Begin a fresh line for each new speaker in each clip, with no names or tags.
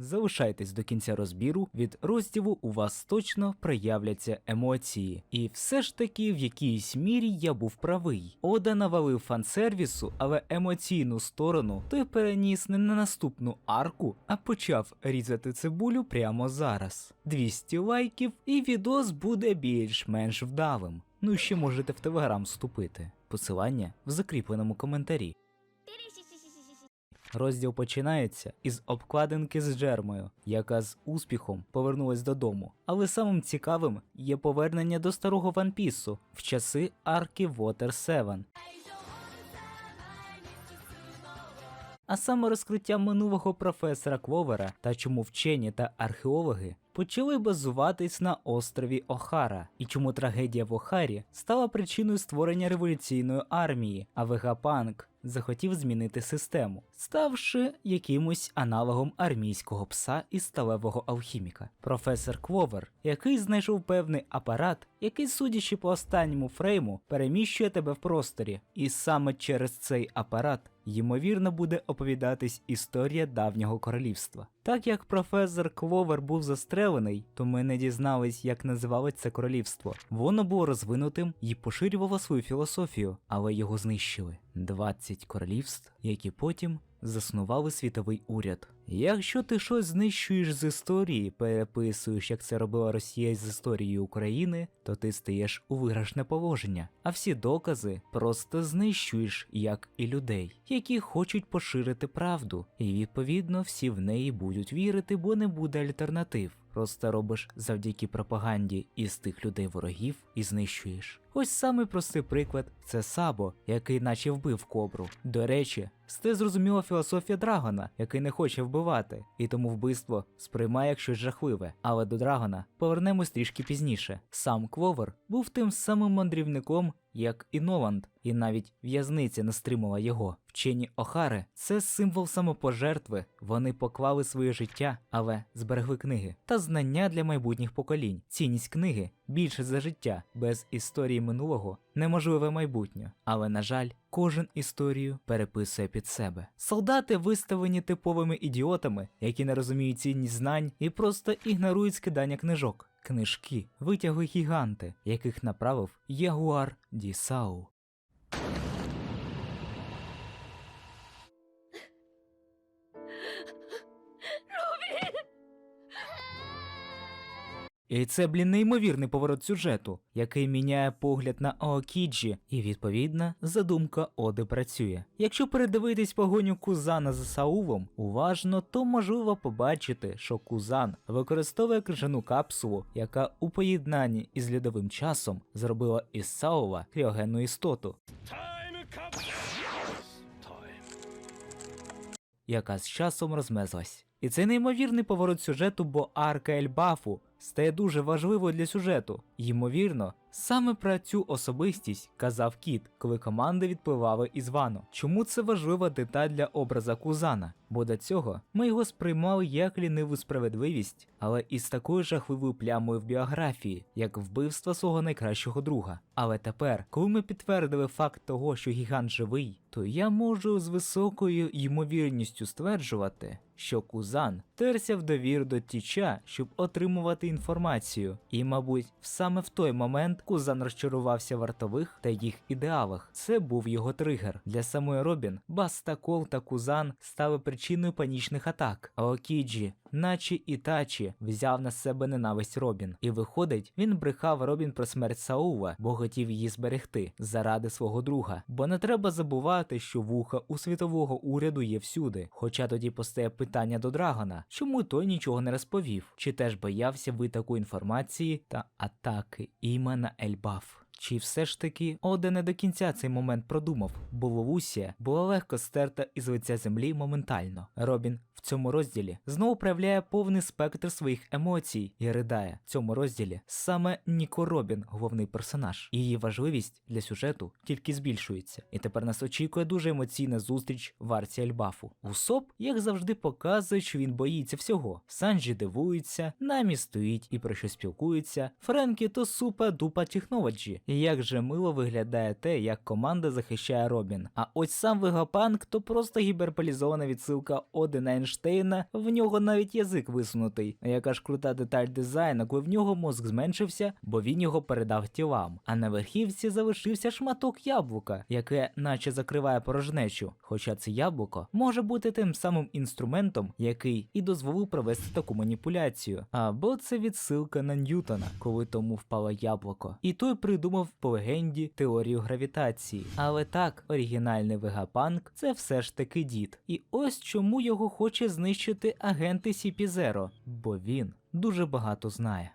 Залишайтесь до кінця розбіру, від розділу у вас точно проявляться емоції. І все ж таки, в якійсь мірі я був правий. Ода навалив фансервісу, але емоційну сторону той переніс не на наступну арку, а почав різати цибулю прямо зараз. 200 лайків, і відос буде більш-менш вдалим. Ну ще можете в телеграм вступити. Посилання в закріпленому коментарі. Розділ починається із обкладинки з Джермою, яка з успіхом повернулась додому. Але самим цікавим є повернення до старого ванпісу в часи арки Water 7. А саме розкриття минулого професора Кловера та чому вчені та археологи почали базуватись на острові Охара, і чому трагедія в Охарі стала причиною створення революційної армії, а Вегапанк захотів змінити систему, ставши якимось аналогом армійського пса і сталевого алхіміка. Професор Кловер, який знайшов певний апарат, який, судячи по останньому фрейму, переміщує тебе в просторі, і саме через цей апарат ймовірно буде оповідатись історія давнього королівства. Так як професор Кловер був застрелений, то ми не дізнались, як називалось це королівство. Воно було розвинутим і поширювало свою філософію, але його знищили. 20 королівств, які потім заснували світовий уряд. Якщо ти щось знищуєш з історії, переписуєш, як це робила Росія з історією України, то ти стаєш у виграшне положення, а всі докази просто знищуєш, як і людей, які хочуть поширити правду, і відповідно всі в неї будуть вірити, бо не буде альтернатив. Просто робиш завдяки пропаганді із тих людей ворогів і знищуєш. Ось самий простий приклад це Сабо, який наче вбив кобру. До речі, це зрозуміла філософія Драгона, який не хоче вбивати, і тому вбивство сприймає як щось жахливе. Але до Драгона повернемось трішки пізніше. Сам Кловер був тим самим мандрівником, як і Ноланд, і навіть в'язниця не стримала його. Вчені Охари це символ самопожертви. Вони поклали своє життя, але зберегли книги та знання для майбутніх поколінь. Цінність книги більше за життя. Без історії минулого неможливе майбутнє. Але на жаль, кожен історію переписує під себе. Солдати виставлені типовими ідіотами, які не розуміють цінність знань і просто ігнорують скидання книжок. Книжки витягли гіганти, яких направив Ягуар Дісау. І це, блін, неймовірний поворот сюжету, який міняє погляд на Аокіджі, і відповідна задумка Оди працює. Якщо передивитись погоню Кузана за Саувом уважно, то можливо побачити, що Кузан використовує крижану капсулу, яка у поєднанні із льодовим часом зробила із Саува кріогенну істоту. яка з часом розмезлась. І це неймовірний поворот сюжету, бо арка Ельбафу стає дуже важливою для сюжету. Ймовірно, саме про цю особистість казав Кіт, коли команди відпливали із вану. Чому це важлива деталь для образа Кузана? Бо до цього ми його сприймали як ліниву справедливість, але із такою жахливою плямою в біографії, як вбивство свого найкращого друга. Але тепер, коли ми підтвердили факт того, що гігант живий, то я можу з високою ймовірністю стверджувати, що Кузан терся в довір до Тіча, щоб отримувати інформацію. І, мабуть, саме в той момент Кузан розчарувався вартових та їх ідеалах. Це був його тригер. Для самої Робін Баста Кол та Кузан стали причиною панічних атак. А Окіджі, наче Ітачі, взяв на себе ненависть Робін. І виходить, він брехав Робін про смерть Саува, бо хотів її зберегти заради свого друга. Бо не треба забувати, що вуха у світового уряду є всюди. Хоча тоді постає питання до Драгона, чому той нічого не розповів, чи теж боявся витоку інформації та атаки імена Ельбаф. Чи все ж таки Оде не до кінця цей момент продумав, бо Ловусія була легко стерта із лиця землі моментально. Робін в цьому розділі знову проявляє повний спектр своїх емоцій і ридає. В цьому розділі саме Ніко Робін, головний персонаж. Її важливість для сюжету тільки збільшується. І тепер нас очікує дуже емоційна зустріч в арці Ельбафу. Усоп, як завжди, показує, що він боїться всього. Санджі дивується, намі стоїть і про що спілкується. Френкі то супа дупа технолоджі, І як же мило виглядає те, як команда захищає Робін. А ось сам Вегапанк то просто гіперполізована відсилка Одена Ейнштейна, в нього навіть язик висунутий. Яка ж крута деталь дизайну, коли в нього мозк зменшився, бо він його передав тілам. А на верхівці залишився шматок яблука, яке наче закриває порожнечу. Хоча це яблуко може бути тим самим інструментом, який і дозволив провести таку маніпуляцію. Або це відсилка на Ньютона, коли тому впало яблуко. І той придумав по легенді теорію гравітації. Але так, оригінальний Вегапанк це все ж таки дід. І ось чому його хоче знищити агенти CP0, бо він дуже багато знає.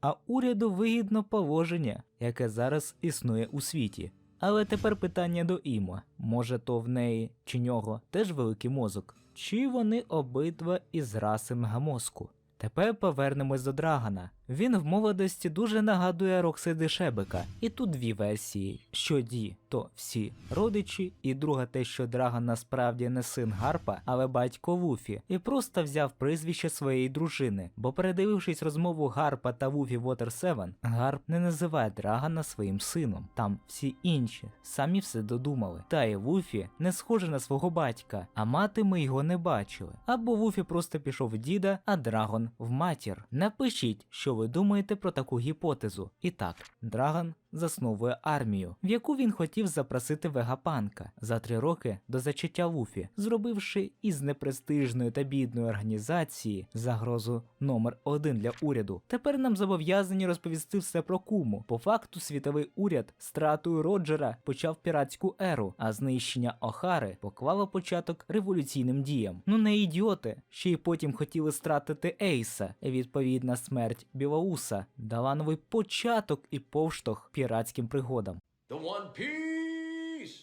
А уряду вигідно положення, яке зараз існує у світі. Але тепер питання до Імо. Може, то в неї чи нього теж великий мозок? Чи вони обидва із раси мегамозку? Тепер повернемось до Драгана. Він в молодості дуже нагадує Роксиди Шебека. І тут дві версії: що Ді, то всі родичі, і друга те, що Драган насправді не син Гарпа, але батько Вуфі, і просто взяв прізвище своєї дружини. Бо передивившись розмову Гарпа та Вуфі Water 7, Гарп не називає Драгана своїм сином. Там всі інші самі все додумали. Та і Вуфі не схоже на свого батька, а мати ми його не бачили. Або Вуфі просто пішов в діда, а Драгон в матір. Напишіть, що ви думаєте про таку гіпотезу. І так, Драгон засновує армію, в яку він хотів запросити Вегапанка за три роки до зачаття Луфі, зробивши із непрестижної та бідної організації загрозу номер один для уряду. Тепер нам зобов'язані розповісти все про куму. По факту, світовий уряд стратою Роджера почав піратську еру, а знищення Охари поклало початок революційним діям. Ну не ідіоти, ще й потім хотіли стратити Ейса. Відповідна смерть Білоуса дала новий початок і повштовх піратським пригодам.
The One Piece!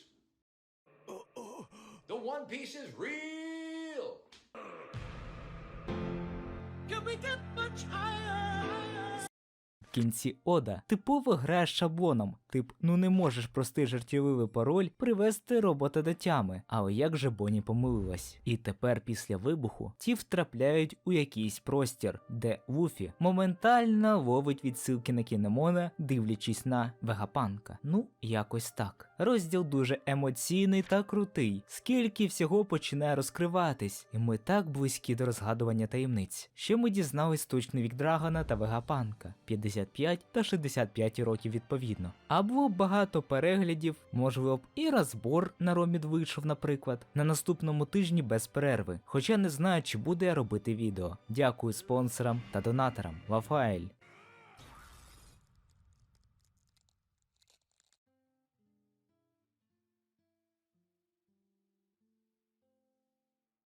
The One Piece is real! Can we get much higher?
В кінці Ода типово грає з шаблоном. Тип, ну не можеш простий жартівливий пароль привести робота до тями. Але як же Боні помилилась? І тепер після вибуху ті втрапляють у якийсь простір, де Вуфі моментально ловить відсилки на кінемона, дивлячись на Вегапанка. Ну, якось так. Розділ дуже емоційний та крутий, скільки всього починає розкриватись, і ми так близькі до розгадування таємниць. Ще ми дізнались точний вік Драгона та Вегапанка 55 та 65 років відповідно. А б багато переглядів, можливо б і розбор на Ромід вийшов, наприклад, на наступному тижні без перерви. Хоча не знаю, чи буду я робити відео. Дякую спонсорам та донаторам. Лафаель.